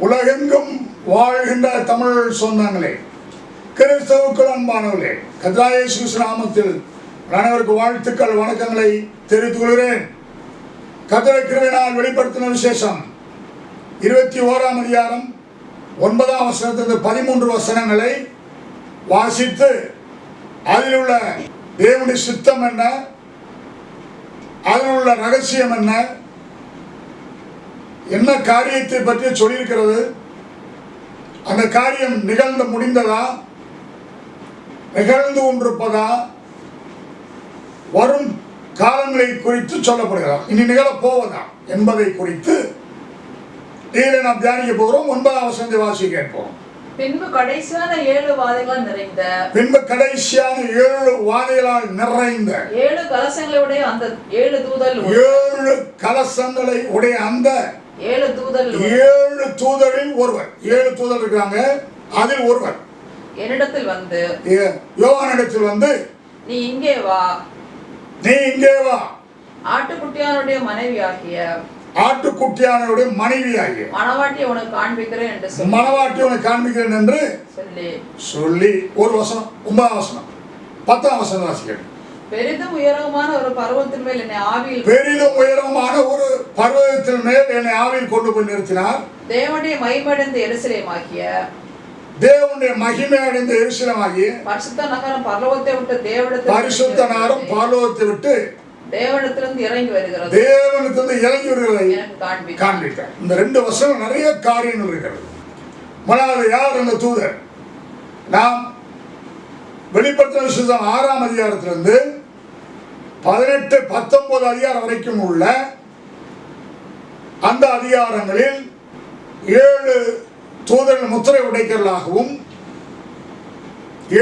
உலகெங்கும் வாழ்கின்ற தமிழ் சொந்தங்களே கிறிஸ்தவுக்குள் அன்பானவர்களே கத்ராயேசு நாமத்தில் அனைவருக்கு வாழ்த்துக்கள் வணக்கங்களை தெரிவித்துக் கொள்கிறேன். கத்திர கிருவினால் வெளிப்படுத்தின விசேஷம் இருபத்தி ஓராம் அதிகாரம் ஒன்பதாம் வசனத்திலிருந்து பதிமூன்று வசனங்களை வாசித்து அதில் உள்ள தேவனுடைய சித்தம் என்ன அதில் உள்ள ரகசியம் என்ன என்ன காரியத்தை பற்றி சொல்லியிருக்கிறது? அந்த காரியம் நிகழ்ந்து முடிந்ததா? நிகழ்ந்து கொண்டிருப்பதா? வரும் காலங்களை குறித்து சொல்லப்படுகிறதா? இனி நிகழப் போவதா என்பதை குறித்து இதில் நாம் தியானிக்க போகிறோம். ஒன்பதாம் வசனத்தை வாசி கேட்போம். பின்பு கடைசியான ஏழு வாதைகள் நிறைந்த பின்பு கடைசியான ஏழு வாதைகளால் நிறைந்த ஏழு கலசங்களுடைய அந்த ஏழு தூதல் ஏழு கலசங்களை உடைய அந்த ஏழு தூதல் ஏழு தூதரில் ஒருவர். ஏழு தூதர் இருக்காங்க அதில் ஒருவர். என்னிடத்தில் வந்து யோகானிடத்தில் வந்து நீ இங்கே வா. நீ இங்கே வா. ஆட்டுக்குட்டியானுடைய மனைவியாகிய ஆட்டுக்குட்டியானவருடைய மனைவியாகிய மணவாட்டியை உனக்கு காண்பிக்கிறேன் என்று சொல்லி. மணவாட்டி உனக்கு காண்பிக்கிறேன் என்று சொல்லி. சொல்லி ஒரு வசனம் ஒன்பதாம் வசனம் பத்தாம் வசனம் வாசிக்கிறேன் பெரிதும் உயரமான ஒரு பருவத்தின் மேல் என்னை ஆவியில் பெரிதும் உயரமான ஒரு பர்வதத்தின் மேல் என்னை ஆவியில் கொண்டு போய் நிறுத்தினார். தேவனுடைய மைமடைந்த எருசலேமாகிய தேவனுடைய மகிமை அடைந்த எரிசிலமாகிய பரிசுத்த நகரம் பரலோகத்தை விட்டு தேவனிடத்தில் பரிசுத்த நாரம் பாலோகத்தை விட்டு தேவனிடத்திலிருந்து இறங்கி வருகிறது. தேவனுக்கு இறங்கி வருகிறதை காண்பித்தார். இந்த ரெண்டு வசனம் நிறைய காரியங்கள் இருக்கிறது. முதலாவது யார் அந்த தூதர்? நாம் வெளிப்படுத்தின விசேஷம் ஆறாம் அதிகாரத்திலிருந்து பதினெட்டு பத்தொன்பது அதிகாரம் வரைக்கும் உள்ள அந்த அதிகாரங்களில் ஏழு தூதர்கள் முத்திரை உடைக்கிறதாகவும்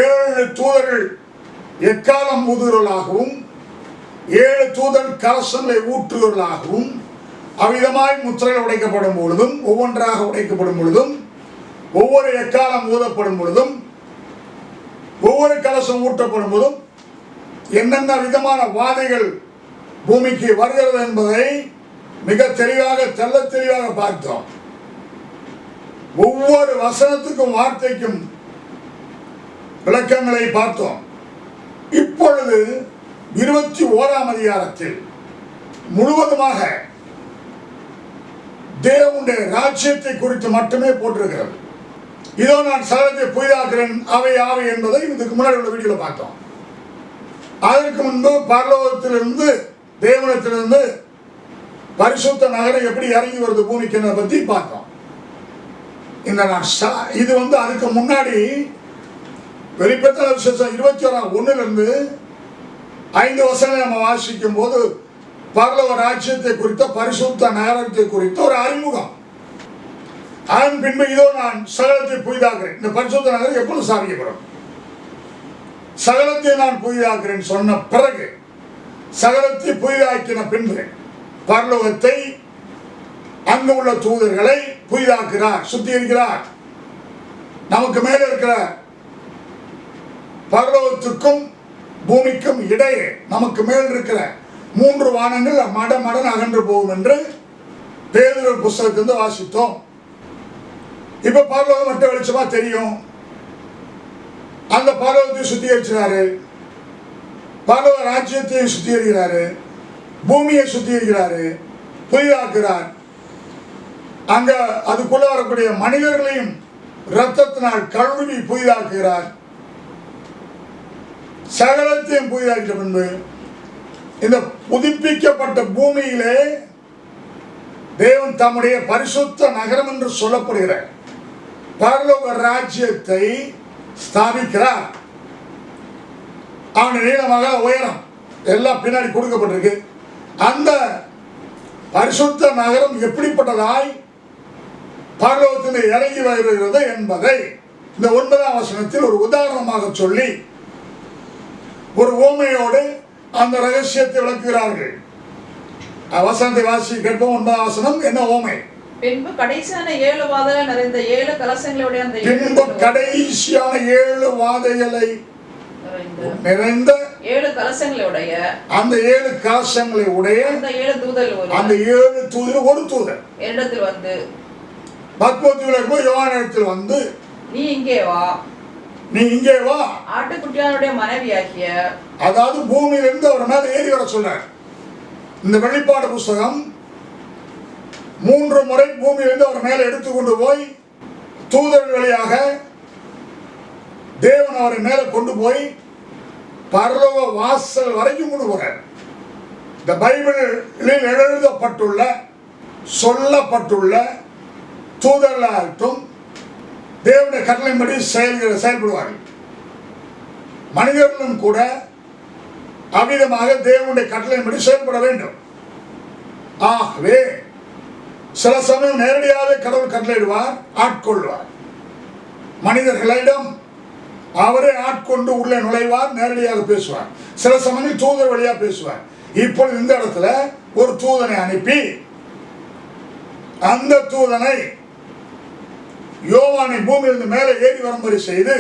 ஏழு தூதர்கள் எக்காலம் ஊதுகிறவர்களாகவும் ஏழு தூதர் கலசங்களை ஊற்றுகிறவர்களாகவும் அவ்விதமாய் முத்திரைகள் உடைக்கப்படும் பொழுதும் ஒவ்வொன்றாக உடைக்கப்படும் பொழுதும் ஒவ்வொரு எக்காலம் ஊதப்படும் பொழுதும் ஒவ்வொரு கலசம் ஊட்டப்படும் போதும் என்னென்ன விதமான வாதைகள் பூமிக்கு வருகிறது என்பதை மிக தெளிவாக செல்ல தெளிவாக பார்த்தோம். ஒவ்வொரு வசனத்துக்கும் வார்த்தைக்கும் விளக்கங்களை பார்த்தோம். இப்பொழுது இருபத்தி ஓராம் அதிகாரத்தில் முழுவதுமாக தேவனுடைய ராஜ்யத்தை குறித்து மட்டுமே போட்டிருக்கிறது. இதோ நான் சகலத்தை புதிதாக்குறேன் அவை ஆவை என்பதை இதுக்கு முன்னாடி உள்ள வீடியோவில் பார்த்தோம். அதற்கு முன்பு பரலோகத்திலிருந்து தேவனத்திலிருந்து பரிசுத்த நகரம் எப்படி இறங்கி வருது பூமிக்கு பற்றி பார்த்தோம். இந்த நான் இது வந்து அதுக்கு முன்னாடி வெளிப்பட்ட விசேஷம் இருபத்தி ஓராம் ஒன்றிலிருந்து ஐந்து வருஷங்களை நம்ம வாசிக்கும் போது பரலோக ராஜ்யத்தை குறித்த பரிசுத்த நகரத்தை குறித்த ஒரு அறிமுகம். அதன் பின்பு இதோ நான் சகலத்தை புதிதாகிறேன் இந்த பரிசுத்த நகரம் எப்பொழுது சாதிக்கப்படும்? சகலத்தை நான் புதிதாக்குறேன் சொன்ன பிறகு சகலத்தை புதிதாக்கின பின்பு பரலோகத்தை அங்கு உள்ள தூதர்களை புதிதாக்குகிறார் சுத்திகரிக்கிறார். நமக்கு மேல இருக்கிற பரலோகத்துக்கும் பூமிக்கும் இடையே நமக்கு மேல் இருக்கிற மூன்று வானங்கள் மட மடன் அகன்று போகும் என்று பேரிடர் புஸ்தகத்திலிருந்து வாசித்தோம். இப்ப பரலோகம் மட்டும் வெளிச்சமா தெரியும். அந்த பரலோகத்தை சுத்திகரிச்சாரு பரலோக ராஜ்யத்தையும் சுத்திகரிக்கிறாரு. பூமியை சுத்திகரிக்கிறாரு. புதிதாக்குறார் அங்க அதுக்குள்ள வரக்கூடிய மனிதர்களையும் ரத்தத்தினால் கழுவி புதிதாக்குகிறார் சகலத்தையும் புதிதாக்கிட்ட பின்பு இந்த புதுப்பிக்கப்பட்ட பூமியிலே தேவன் தம்முடைய பரிசுத்த நகரம் என்று சொல்லப்படுகிற பரலோக ராஜ்யத்தை ஸ்தாபிக்கிறார். அவன் நீளமாக உயரம் எல்லாம் பின்னாடி கொடுக்கப்பட்டிருக்கு. அந்த பரிசுத்த நகரம் எப்படிப்பட்டதாய் பரலோகத்தில் இறங்கி வருகிறது என்பதை இந்த ஒன்பதாம் வசனத்தில் ஒரு உதாரணமாக சொல்லி ஒரு ஓமையோடு அந்த ரகசியத்தை விளக்குகிறார்கள். வசனத்தை வாசி கேட்போம் ஒன்பதாம் வசனம் என்ன ஓமை பின்பு கடைசியான ஏழு வாதைகள் நிறைந்த ஏழு கலசங்களுடைய அந்த பின்பு தூதல் கடைசியான ஏழு வாதைகளை நிறைந்த ஏழு கலசங்களுடைய அந்த ஏழு கலசங்களை உடைய அந்த ஏழு தூதல் அந்த ஏழு தூதர் ஒரு தூதர். என்னிடத்தில் வந்து பத்மோத்தியில் இருக்கும்போது யோவானிடத்தில் வந்து நீ இங்கே வா. நீ இங்கே வா. ஆட்டுக்குட்டியானுடைய மனைவியாகிய அதாவது பூமியிலிருந்து அவர் மேல ஏறி வர சொல்றார் இந்த வெளிப்பாடு புஸ்தகம் மூன்று முறை பூமியிலிருந்து அவர் மேலே எடுத்துக்கொண்டு போய் தூதர் வழியாக தேவன் அவரை மேலே கொண்டு போய் பரலோக வாசல் வரைக்கும் கொண்டு போறார். இந்த பைபிளில் எழுதப்பட்டுள்ள சொல்லப்பட்டுள்ள தூதர்களாகட்டும் தேவனுடைய கட்டளைப்படி செயல்கள் செயல்படுவார்கள். மனிதர்களும் கூட அவ்விதமாக தேவனுடைய கட்டளையின்படி செயல்பட வேண்டும். ஆகவே சில சமயம் நேரடியாக கடவுள் கட்டளையிடுவார் ஆட்கொள்வார். மனிதர்களிடம் அவரே ஆட்கொண்டு உள்ளே நுழைவார் நேரடியாக பேசுவார். சில சமயம் தூதர் வழியாக பேசுவார். இப்பொழுது இந்த இடத்துல ஒரு தூதனை அனுப்பி அந்த தூதனை யோவானை பூமியிலிருந்து மேலே ஏறி வரும்படி செய்து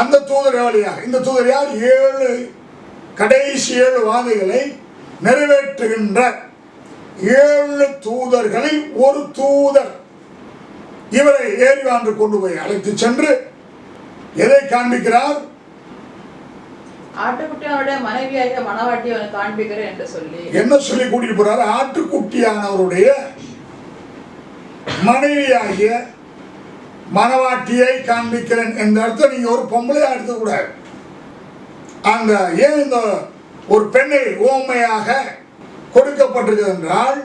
அந்த தூதர் வழியாக இந்த தூதர் யார்? ஏழு கடைசி ஏழு வாதைகளை நிறைவேற்றுகின்ற ஏழு தூதர்களில் ஒரு தூதர் இவரை ஏறிவான்று கொண்டு போய் அழைத்து சென்று எதை காண்பிக்கிறார்? ஆட்டுக்குட்டியானுடைய மனைவியாகிய மணவாட்டி அவனுக்கு காண்பிக்கிறேன் என்று சொல்லி. என்ன சொல்லி கூட்டிட்டு போறாரு? ஆட்டுக்குட்டியானவருடைய மனைவியாகிய மனவாட்டியை காண்பிக்கிறேன் என்ற அர்த்தம். நீங்க ஒரு பொம்பளையா எடுத்துக்கூடாது அந்த ஏன் இந்த ஒரு பெண்ணை ஓமையாக கொடுக்கப்பட்டிருக்கிறது என்றால்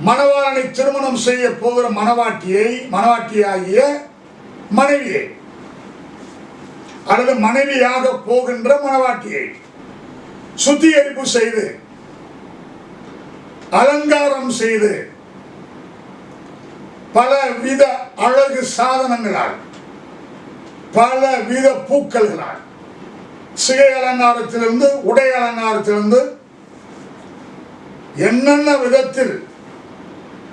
மணவாளனை திருமணம் செய்ய போகிற மணவாட்டியை மணவாட்டியாகிய மனைவியை அல்லது மனைவியாக போகின்ற மணவாட்டியை சுத்திகரிப்பு செய்து அலங்காரம் செய்து பல வித அழகு சாதனங்களால் பல வித பூக்கள்களால் சிகை அலங்காரத்திலிருந்து உடை அலங்காரத்திலிருந்து என்னென்ன விதத்தில்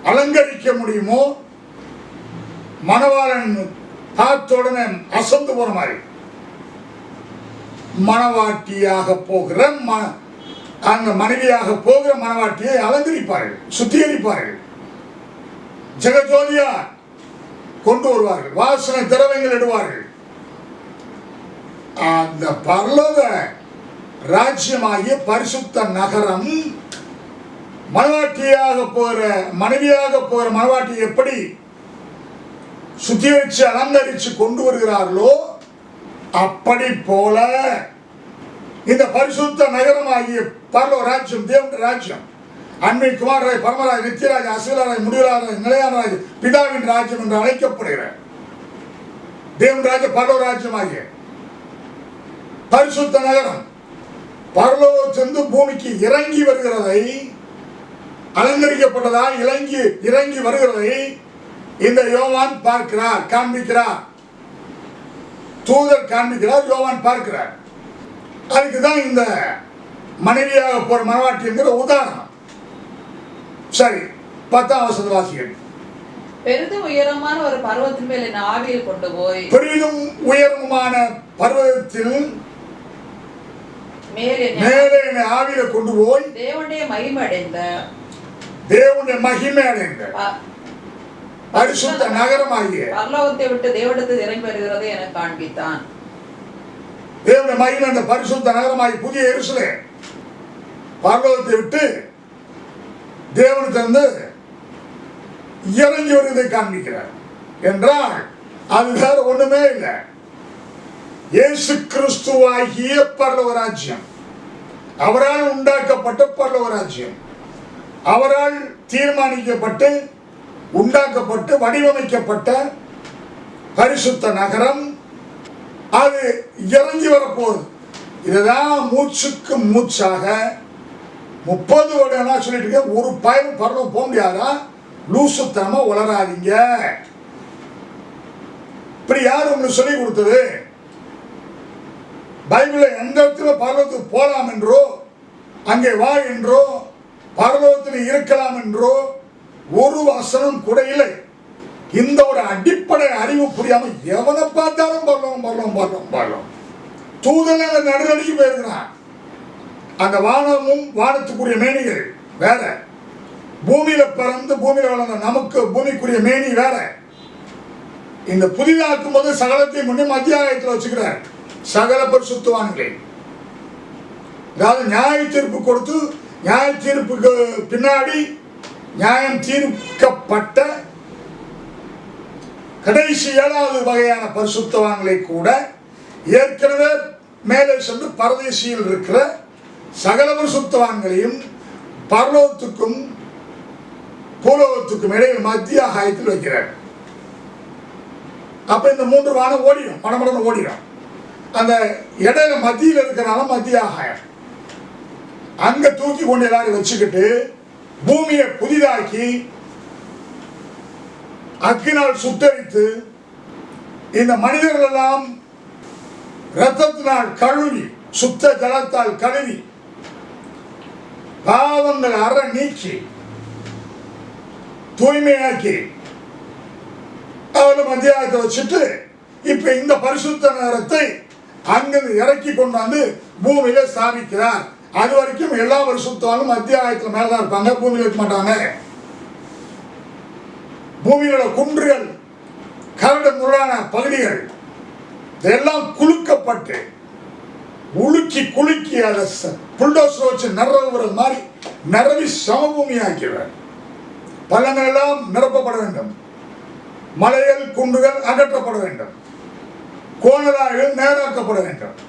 அலங்கரிக்க முடியுமோ மணவாளன் பார்த்த அசந்து போற மாதிரி. மணவாட்டியாக போகிற அந்த மனைவியாக போகிற மணவாட்டியை அலங்கரிப்பார்கள் சுத்திகரிப்பார்கள். ஜெகஜோதியா கொண்டு வருவார்கள் வாசனை திரவங்கள் இடுவார்கள். அந்த பரலோக ராஜ்யமாகிய பரிசுத்த நகரம் மனவாட்டியாக போகிற மனைவியாக போகிற மனவாட்டி எப்படி சுத்திகரிச்சு அலங்கரிச்சு கொண்டு வருகிறார்களோ அப்படி போல இந்த பரிசுத்த நகரமாகிய பரலோ ராஜ்யம் தேவன் ராஜ்யம் அன்னை குமாரராய் பரமராய் நித்தியராஜ் அசிலராய் முடிவராய் நிலையானராய் பிதாவின் ராஜ்யம் என்று அழைக்கப்படுகிற தேவன் ராஜ்ய பரலோக ராஜ்யமாகிய பரிசுத்த நகரம் பரலோகத்திலிருந்து பூமிக்கு இறங்கி வருகிறதை அலங்கரிக்கப்பட்டதா இறங்கி இறங்கி வருகிறதை இந்த யோவான் பார்க்கிறார் காண்பிக்கிறார். தூதர் காண்பிக்கிறார் யோவான் பார்க்கிறார். அதுக்கு தான் இந்த மனைவியாக போற மனவாட்டி என்கிற உதாரணம். சரி பத்தாம் வசந்த வாசிகள் பெரிதும் உயரமான ஒரு பர்வத்தின் மேல் என்னை ஆவியில் கொண்டு போய் பெரிதும் உயரமான பர்வதத்தில் மேல் ஆவியில கொண்டு போய் தேவனுடைய மகிமடைந்த தேவனுடைய மகிமை அடைந்த பரிசுத்த நகரமாகிய பரலோகத்தை விட்டு தேவடத்தில் இறங்கி வருகிறதை எனக்கு காண்பித்தான். தேவனுடைய மகிமை அந்த பரிசுத்த நகரமாகி புதிய எருசலே பரலோகத்தை விட்டு தேவனுக்கு இறங்கி வருவதை காண்பிக்கிறார். என்றால் அது வேற ஒண்ணுமே இல்லை. இயேசு கிறிஸ்துவாகிய பரலோக ராஜ்யம் அவரால் உண்டாக்கப்பட்ட பரலோக ராஜ்யம் அவரால் தீர்மானிக்கப்பட்டு உண்டாக்கப்பட்டு வடிவமைக்கப்பட்ட பரிசுத்த நகரம் அது இறங்கி வரப்போகுது. இதுதான் மூச்சுக்கு மூச்சாக. முப்பது வருடம் சொல்லிட்டு இருக்கேன் ஒரு பயணம் பரவ போக முடியாதா? லூசுத்தனமா வளராதிங்க. இப்படி யார் உங்களுக்கு சொல்லி கொடுத்தது? பைபிளை எந்த இடத்துல பரலோகத்துக்கு போலாம் என்றோ அங்கே வா என்றோ பரலோகத்தில் இருக்கலாம் என்றோ ஒரு வசனம் கூட இல்லை. இந்த ஒரு அடிப்படை அறிவு புரியாம எவனை பார்த்தாலும் பரலோகம் பரலோகம் பரலோகம் பரலோகம். தூதன் அந்த நடுநடுக்கி போயிருக்கிறான். அந்த வானமும் வானத்துக்குரிய மேனிகள் வேற. பூமியில பிறந்து பூமியில வளர்ந்த நமக்கு பூமிக்குரிய மேனி வேற. இந்த புதிதாக்கும் போது சகலத்தை முன்னே அத்தியாயத்தில் வச்சுக்கிறார். சகல பரிசுத்தவான்களே. அதாவது நியாய தீர்ப்பு கொடுத்து நியாய தீர்ப்புக்கு பின்னாடி நியாயம் தீர்க்கப்பட்ட கடைசி ஏழாவது வகையான பரிசுத்தவான்களை கூட ஏற்கனவே மேலே சென்று பரதேசியில் இருக்கிற சகல பரிசுத்தவான்களையும் பரலோகத்துக்கும் பூலோகத்துக்கும் இடையில் மத்திய ஆகாயத்தில் வைக்கிறார். அப்ப இந்த மூன்று வானம் ஓடிடும் மடமடன்னு ஓடிடும். அந்த இடையில மத்தியில் இருக்கிறனால மத்திய ஆகாயம். அங்க தூக்கி கொண்டு எல்லாரும் வச்சுக்கிட்டு பூமியை புதிதாக்கி அக்கினால் சுத்தரித்து இந்த மனிதர்கள் எல்லாம் ரத்தத்தினால் கழுவி சுத்த ஜலத்தால் கழுவி பாவங்கள் அற நீக்கி தூய்மையாக்கி அவரை மத்தியாகத்தை வச்சுட்டு இப்ப இந்த பரிசுத்த நேரத்தை அங்கிருந்து இறக்கி கொண்டாந்து பூமியில ஸ்தாபிக்கிறார். அது வரைக்கும் எல்லா பரிசுத்தாலும் மத்தியாகத்துல மேலதான் இருப்பாங்க பூமி இருக்க மாட்டாங்க. பூமியோட குன்றுகள் கரடு முரடான பகுதிகள் இதெல்லாம் குலுக்கப்பட்டு உலுக்கி குலுக்கி அதை புல்டோசர் வச்சு நிறவுறது மாதிரி நிறவி சமபூமியாக்கிறார் பள்ளங்கள் எல்லாம் நிரப்பப்பட வேண்டும். மலைகள் குன்றுகள் அகற்றப்பட வேண்டும். கோணலாய்கள் நேராக்கப்பட வேண்டும்.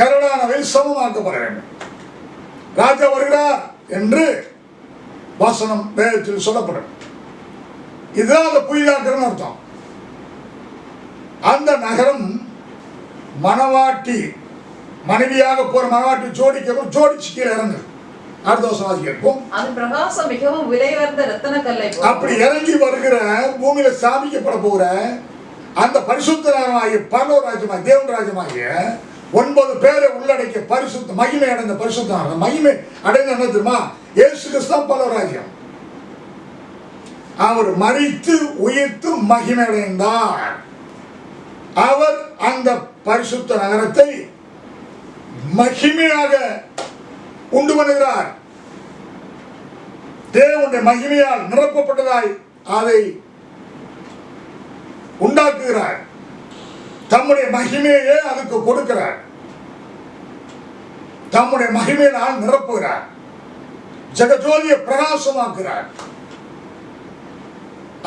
கரடானவை சமமாக்கப்பட வேண்டும். ராஜா வருகிறார் என்று வாசனம் வேதத்தில் சொல்லப்படும். இதுதான் அந்த புதிதாக்கிறன்னு அர்த்தம். அந்த நகரம் மணவாட்டி மனைவியாக போற மணவாட்டி ஜோடிக்க ஜோடிச்சு கீழே இறங்கு அடுத்த வருஷம் வாசி கேட்போம். அது பிரகாசம் மிகவும் விலை உயர்ந்த ரத்தன கல்லை அப்படி இறங்கி வருகிற பூமியில ஸ்தாபிக்கப்பட போகிற அந்த பரிசுத்த நகரமாகிய பரலோ ராஜ்யமாகிய தேவன் ராஜ்யமாகிய ஒன்பது பேரை உள்ளடக்கிய பரிசுத்த மகிமை அடைந்த பரிசுத்த மகிமை அடைந்த என்ன தெரியுமா? இயேசு கிறிஸ்தான் பலராஜ்யம் அவர் மறித்து உயிர்த்து மகிமை அடைந்தார் அவர் அந்த பரிசுத்த நகரத்தை மகிமையாக உண்டு பண்ணுகிறார். தேவனுடைய மகிமையால் நிரப்பப்பட்டதாய் அதை உண்டாக்குகிறார். தம்முடைய மகிமையே அதுக்கு கொடுக்கிறார். தம்முடைய மகிமையினால் நிரப்புகிறார். ஜெகஜோதியை பிரகாசமாக்குறார்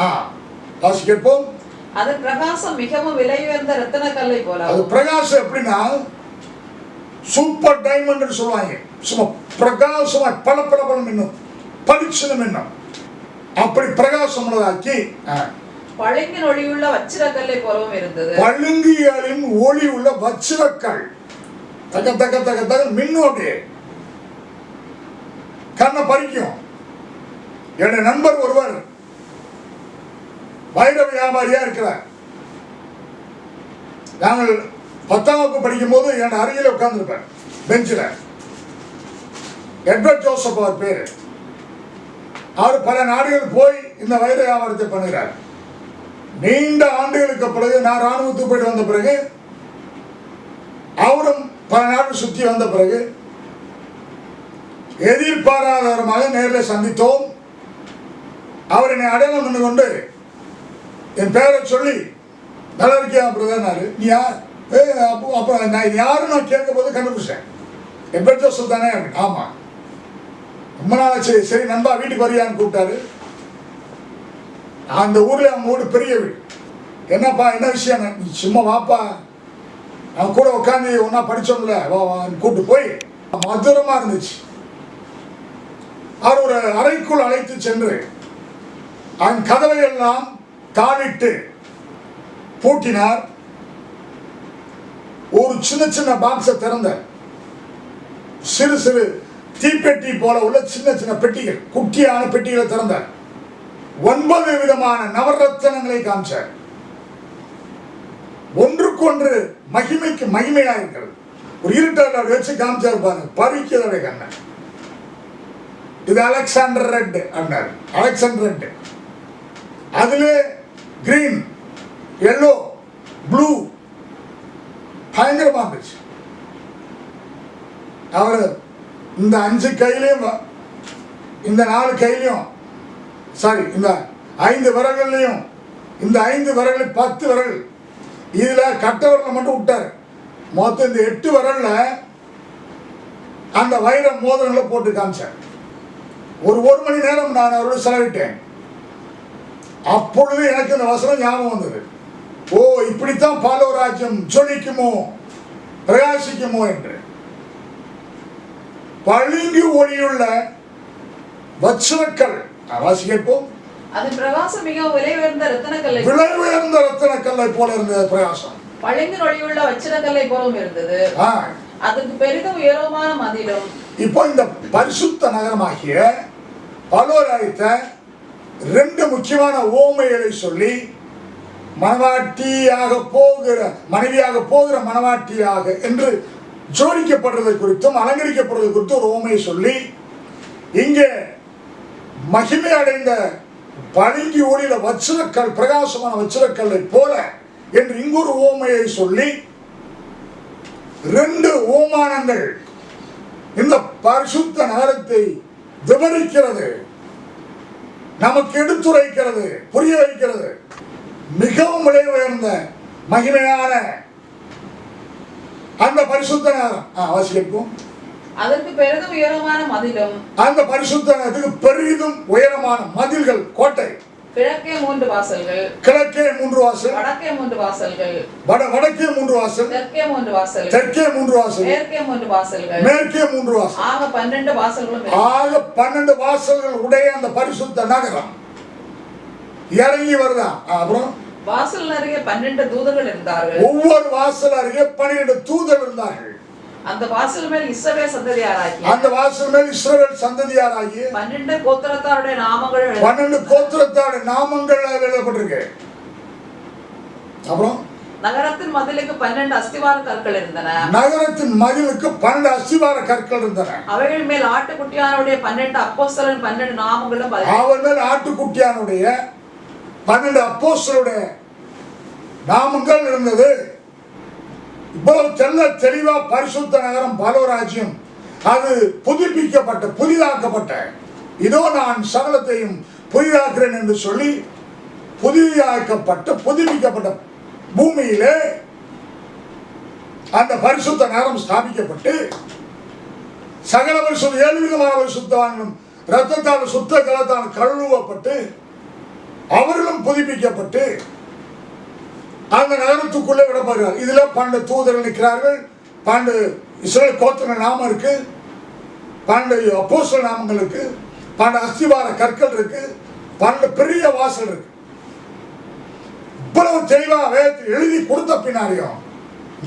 ஆ வாசி கேட்போம். அது பிரகாசம் மிகவும் விலை உயர்ந்த ரத்தன கல்லை போல. அது பிரகாசம் எப்படின்னா சூப்பர் டைமண்ட் சொல்லுவாங்க. சும்மா பிரகாசமா பல பல பலம் இன்னும் பளிச்சுன்னு மின்னும் அப்படி பிரகாசம் உள்ளதாக்கி பளிங்கின் ஒளியுள்ள வச்சிரக்கல்லை போலவும் இருந்தது. பழுங்கியலின் ஒளி உள்ள வச்சிரக்கல். தக்க தக்க தக்க தக மின்னும் கண்ணை பறிக்கும். என் நண்பர் ஒருவர் வைர வியாபாரியா இருக்கிறார். நாங்கள் பத்தாம் வகுப்பு படிக்கும் போது என் அருகில் உட்கார்ந்துருப்பேன் பெஞ்சில். எட்வர்ட் ஜோசப் அவர் பேர். அவர் பல நாடுகள் போய் இந்த வைர வியாபாரத்தை பண்ணுகிறார். நீண்ட ஆண்டுகளுக்கு பிறகு நான் ராணுவத்துக்கு போயிட்டு வந்த பிறகு அவரும் பல நாடு சுற்றி வந்த பிறகு எதிர்பாராதவரமாக நேரில் சந்தித்தோம். அவர் என்னை அடையாளம் பண்ணி கொண்டு என் பேரை சொல்லி நல்லா இருக்கியா பிரதர்னாரு நீ யார்? ஏ அப்போ அப்போ நான் யாருன்னு நான் கேட்கும் போது கண்டுபிடிச்சேன். எப்போ ஜோசப் தானே? ஆமாம் ரொம்ப நாள் சரி சரி நண்பா வீட்டுக்கு வரியான்னு கூப்பிட்டாரு. அந்த ஊர்ல அவங்க ஊர் பெரிய வீடு. என்னப்பா என்ன விஷயம்? நீ சும்மா வாப்பா. அவன் கூட உட்காந்து ஒன்றா படித்தோம்ல வா வான்னு கூப்பிட்டு போய். மதுரமாக இருந்துச்சு. அவர் ஒரு அறைக்குள் அழைத்து சென்று அவன் கதவையெல்லாம் தாளிட்டு பூட்டினார். ஒரு சின்ன சின்ன பாக்ஸை திறந்த சிறு சிறு தீப்பெட்டி போல உள்ள சின்ன சின்ன பெட்டிகள் குட்டியான பெட்டிகளை திறந்தார். ஒன்பது விதமான நவரத்தனங்களை காமிச்சார் ஒன்றுக்கொன்று மகிமைக்கு மகிமையா இருக்கிறது. ஒரு இருட்டர் வச்சு காமிச்சார் பாருங்க பறிக்கிறத கண்ணன் இது அலெக்சாண்டர் ரெட் அப்படின்னாரு அலெக்சாண்டர் ரெட் அதுல கிரீன் எல்லோ ப்ளூ பயங்கரமா இருந்துச்சு. அவர் இந்த அஞ்சு கையிலையும் இந்த நாலு கையிலையும் சாரி இந்த ஐந்து விரல்கள்லையும் இந்த ஐந்து விரல் பத்து விரல் இதில் கட்ட விரலை மட்டும் விட்டார். மொத்தம் இந்த எட்டு விரலில் அந்த வைர மோதிரங்களை போட்டு காமிச்சார். ஒரு ஒரு மணி நேரம் நான் அவரோட செலவிட்டேன். அப்பொழுது எனக்கு இந்த வசனம் ஞாபகம் வந்தது. ஓ இப்படித்தான் பாலோ ராஜ்யம் ஜொலிக்குமோ பிரகாசிக்குமோ என்று. பழுங்கி ஒளியுள்ள வச்சனக்கள் வாசி கேட்போம் அதன் பிரகாசம் மிகவும் விலை உயர்ந்த ரத்தினக்கல்லை விலை உயர்ந்த ரத்தினக்கல்லை போல இருந்தது பிரகாசம் பளிங்கின் ஒளியுள்ள வச்சிரக்கல்லை போலவும் இருந்தது. ஆ, அதற்கு பெரிதும் உயரமான மதிலும். இப்போ இந்த பரிசுத்த நகரமாகிய பலோராயத்தை ரெண்டு முக்கியமான ஓமைகளை சொல்லி மணவாட்டியாக போகிற மனைவியாக போகிற மணவாட்டியாக என்று ஜோடிக்கப்படுறது குறித்தும் அலங்கரிக்கப்படுறது குறித்தும் ஒரு ஓமையை சொல்லி இங்கே மகிமை அடைந்த பழுங்கி ஒளியில வச்சிரக்கல் பிரகாசமான வச்சிரக்கல்லை போல என்று இங்கொரு ஓமையை சொல்லி ரெண்டு ஓமானங்கள் இந்த பரிசுத்த நகரத்தை விவரிக்கிறது நமக்கு எடுத்துரைக்கிறது புரிய வைக்கிறது. மிகவும் விலை உயர்ந்த மகிமையான அந்த பரிசுத்த நகரம் அவசியம் அதற்கு பெரிதும் உயரமான மதிலும் அந்த பரிசுத்த நகரத்துக்கு பெரிதும் உயரமான மதில்கள் கோட்டை. கிழக்கே மூன்று வாசல்கள் கிழக்கே மூன்று வாசல் வடக்கே மூன்று வாசல்கள் வட வடக்கே மூன்று வாசல் தெற்கே மூன்று வாசல்கள் தெற்கே மூன்று வாசல் மேற்கே மூன்று வாசல்கள். மேற்கே மூன்று வாசல். ஆக பன்னெண்டு வாசல்களும். ஆக பன்னெண்டு வாசல்கள் உடைய அந்த பரிசுத்த நகரம். இறங்கி வருதா? அப்புறம் வாசல் அருகே பன்னெண்டு தூதர்கள் இருந்தார்கள். ஒவ்வொரு வாசல் அருகே பன்னிரண்டு தூதர் இருந்தார்கள். அந்த வாசல் மேல் இஸ்ரவேல் சந்ததியாராகிய அந்த வாசல் மேல் இஸ்ரவேல் பன்னெண்டு கோத்திரத்தாருடைய நாமங்கள் பன்னெண்டு கோத்திரத்தாட நாமங்கள் எழுதப்பட்டிருக்கு. அப்புறம்? நகரத்தின் மதிலுக்கு பன்னெண்டு அஸ்திவார கற்கள் இருந்தன. நகரத்தின் மதிலுக்கு பன்னெண்டு அஸ்திவார கற்கள் இருந்தன. அவைகள் மேல் ஆட்டுக்குட்டியானுடைய பன்னெண்டு அப்போஸ்தலன் பன்னெண்டு நாமங்களும் மேல் ஆட்டுக்குட்டியானுடைய பன்னெண்டு அப்போஸ்தலருடைய நாமங்கள் இருந்தது. இவ்வளவு தெல்ல தெளிவா பரிசுத்த நகரம் பலோராஜ்யம் அது புதுப்பிக்கப்பட்ட புதிதாக்கப்பட்ட. இதோ நான் சகலத்தையும் புதிதாக்குறேன் என்று சொல்லி புதிதாக்கப்பட்ட புதுப்பிக்கப்பட்ட பூமியிலே அந்த பரிசுத்த நகரம் ஸ்தாபிக்கப்பட்டு சகல பரிசுத்த ஏழு விதமான பரிசுத்தவான்களும் ரத்தத்தால் சுத்த கலத்தால் கழுவப்பட்டு அவர்களும் புதுப்பிக்கப்பட்டு அந்த நகரத்துக்குள்ளே விடப்படுகிறார் இதுல பன்னெண்டு தூதர்கள் நிற்கிறார்கள். பன்னெண்டு இஸ்ரேல் கோத்திர நாமம் இருக்கு. பன்னெண்டு அப்போசல் நாமங்கள் இருக்கு. பன்னெண்டு அஸ்திவார கற்கள் இருக்கு. பன்னெண்டு பெரிய வாசல் இருக்கு. இவ்வளவு தெளிவாக வேதத்தை எழுதி கொடுத்த பின்னாடியும்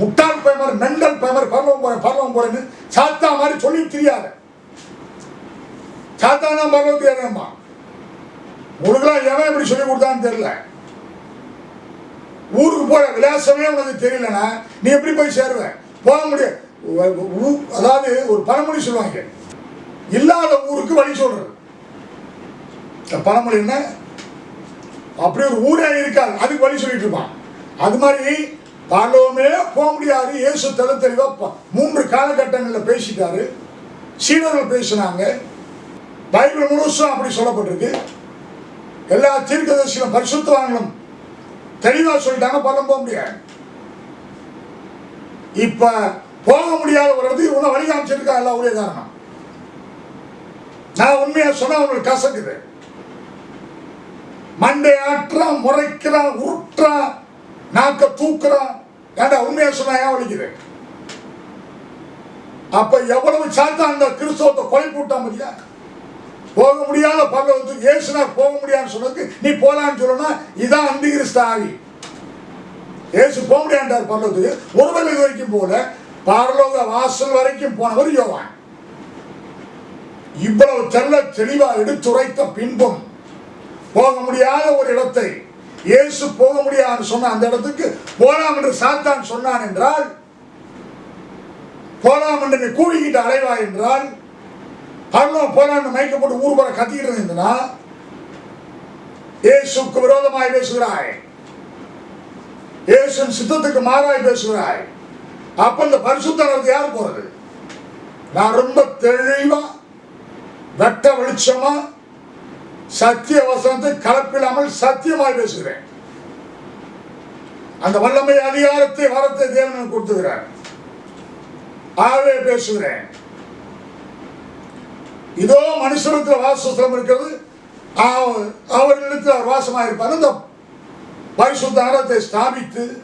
முட்டாள் பயமர் மெண்டல் பயமர் பரலவம் போற பரலவம் போறேன்னு சாத்தா மாதிரி சொல்லி தெரியாது. சாத்தானா தான் தெரியாதுமா ஏறணுமா? உங்களுக்குலாம் எவன் எப்படி சொல்லி கொடுத்தான்னு தெரியல. ஊருக்கு போற விலாசமே உனக்கு தெரியலனா நீ எப்படி போய் சேருவ? போக முடியாது. அதாவது ஒரு பழமொழி சொல்லுவாங்க. இல்லாத ஊருக்கு வழி சொல்றது. பழமொழி என்ன? அப்படி ஒரு ஊரே இருக்காது. அதுக்கு வழி சொல்லிட்டு இருப்பான். அது மாதிரி பரலோகமே போக முடியாது. இயேசு தெல தெளிவா மூன்று காலகட்டங்களில் பேசிட்டாரு. சீடர்கள் பேசினாங்க. பைபிள் முழுசும் அப்படி சொல்லப்பட்டிருக்கு. எல்லா தீர்க்கதரிசிகளும் பரிசுத்தவான்களும் தெளிவா சொல்லிட்டாங்க பரலம் போக முடியாது. இப்ப போக முடியாத ஒரு இடத்துக்கு இவனை வழி காமிச்சிருக்கா எல்லா ஒரே காரணம். நான் உண்மையா சொன்னா உங்களுக்கு கசக்குது. மண்டை ஆட்டுறான் முறைக்கிறான் உருட்டுறான் நாக்க தூக்குறான். ஏண்டா உண்மையா சொன்னா ஏன் வலிக்குது? அப்ப எவ்வளவு சாத்தா அந்த கிறிஸ்தவத்தை கொலை போட்டான் மதியா போக முடியாத பரலோகத்துக்கு இயேசுனார் போக முடியாதுன்னு சொன்னதுக்கு நீ போலான்னு சொல்லணும் இதான் அந்திகிறிஸ்த ஆவி. இயேசு போக முடியாண்டார் பரலோகத்துக்கு ஒருவர் இது வரைக்கும் போல பரலோக வாசல் வரைக்கும் போனவர் யோவான். இவ்வளவு தெல்ல தெளிவா எடுத்துரைத்த பின்பும் போக முடியாத ஒரு இடத்தை இயேசு போக முடியாதுன்னு சொன்ன அந்த இடத்துக்கு போலாம் என்று சாத்தான் சொன்னான் என்றால் போலாம் என்று நீ கூவிக்கிட்டு அலைவா என்றால் பரலோகம் போலான்னு மயக்கப்பட்டு ஊர் போற கத்திக்கிட்டு இருந்ததுன்னா இயேசுக்கு விரோதமாய் பேசுகிறாய். இயேசுவின் சித்தத்துக்கு மாறாய் பேசுகிறாய். அப்ப இந்த பரிசுத்த யார் போறது? நான் ரொம்ப தெளிவா வெட்ட வெளிச்சமா சத்திய வசனத்தை கலப்பில்லாமல் சத்தியமாய் பேசுகிறேன். அந்த வல்லமை அதிகாரத்தை வரத்தை தேவன் கொடுத்துகிறார். ஆகவே பேசுகிறேன். இதோ மனுஷனுக்கு வாசஸ்தலம் இருக்கிறது. அவ- அவர்களிடத்தில் அவர் வாசமாக இருப்பார் இந்த பரிசுத்த நகரத்தை ஸ்தாபித்து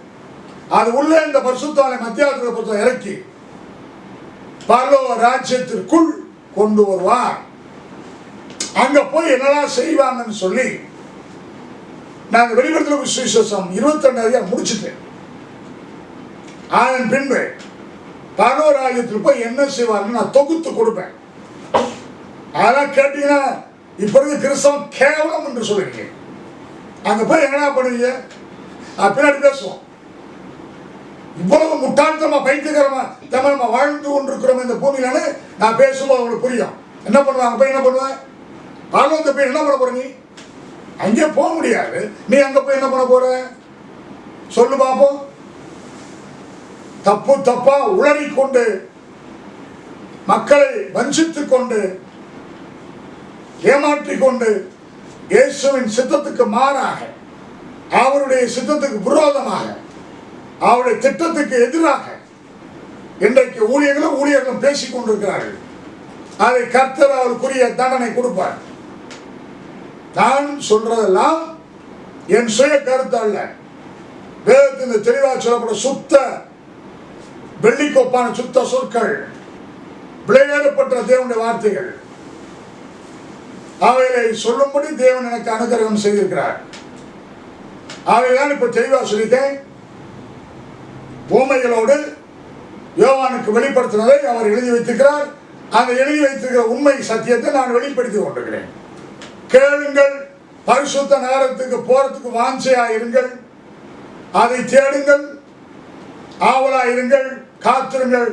அது உள்ளே இந்த பரிசுத்தாலை மத்தியாத்திர புத்தகம் இறக்கி பரலோக ராஜ்யத்திற்குள் கொண்டு வருவார். அங்க போய் என்னெல்லாம் செய்வாங்கன்னு சொல்லி நாங்கள் வெளிப்படுத்தின விசேஷம் இருபத்தி ரெண்டாவது முடிச்சுட்டேன். அதன் பின்பு பரலோராஜ்யத்தில் போய் என்ன செய்வார்னு நான் தொகுத்து கொடுப்பேன். அதெல்லாம் கேட்டீங்கன்னா இப்போ இருக்க கிறிஸ்தவம் கேவலம் என்று சொல்லுவீங்க அங்க போய் என்ன பண்ணுவீங்க? பின்னாடி பேசுவோம். இவ்வளவு முட்டாள்தனமா பைத்தியகரமா தமிழ் நம்ம வாழ்ந்து கொண்டிருக்கிறோம் இந்த பூமியில நான் பேசும்போது அவங்களுக்கு புரியும். என்ன பண்ணுவாங்க போய் என்ன பண்ணுவேன் பாலவத்தை போய் என்ன பண்ண போற நீ? அங்கே போக முடியாது. நீ அங்க போய் என்ன பண்ண போற? சொல்லு பாப்போம். தப்பு தப்பா உளறி கொண்டு மக்களை வஞ்சித்துக் கொண்டு ஏமாற்றிக் கொண்டு இயேசுவின் சித்தத்துக்கு மாறாக அவருடைய சித்தத்துக்கு விரோதமாக அவருடைய திட்டத்துக்கு எதிராக இன்றைக்கு ஊழியர்களும் ஊழியர்களும் பேசிக் கொண்டிருக்கிறார்கள். அதை கர்த்தர் அவருக்குரிய தண்டனை கொடுப்பார். நான் சொல்றதெல்லாம் என் சுய கருத்து அல்ல. வேதத்தின் தெளிவாக சொல்லப்பட்ட சுத்த வெள்ளிக்கோப்பான சுத்த சொற்கள் விளையாடப்பட்ட தேவனுடைய வார்த்தைகள். அவைகளை சொல்லும்படி தேவன் எனக்கு அனுகிரகம் செய்திருக்கிறார். அவைதான் இப்ப தெளிவாக சொல்லிட்டேன். பூமைகளோடு யோவானுக்கு வெளிப்படுத்தினதை அவர் எழுதி வைத்திருக்கிறார். அந்த எழுதி வைத்திருக்கிற உண்மை சத்தியத்தை நான் வெளிப்படுத்தி கொண்டிருக்கிறேன். கேளுங்கள் பரிசுத்த நகரத்துக்கு போறதுக்கு வாஞ்சையா இருங்கள் அதை தேடுங்கள் ஆவலா இருங்கள் காத்திருங்கள்.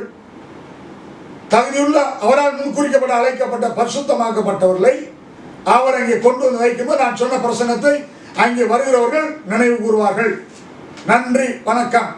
தகுதியுள்ள அவரால் முன்குறிக்கப்பட்ட அழைக்கப்பட்ட பரிசுத்தமாக்கப்பட்டவர்களை அவர் அங்கே கொண்டு வந்து வைக்கும்போது நான் சொன்ன பிரசனத்தை அங்கே வருகிறவர்கள் நினைவு கூறுவார்கள். நன்றி வணக்கம்.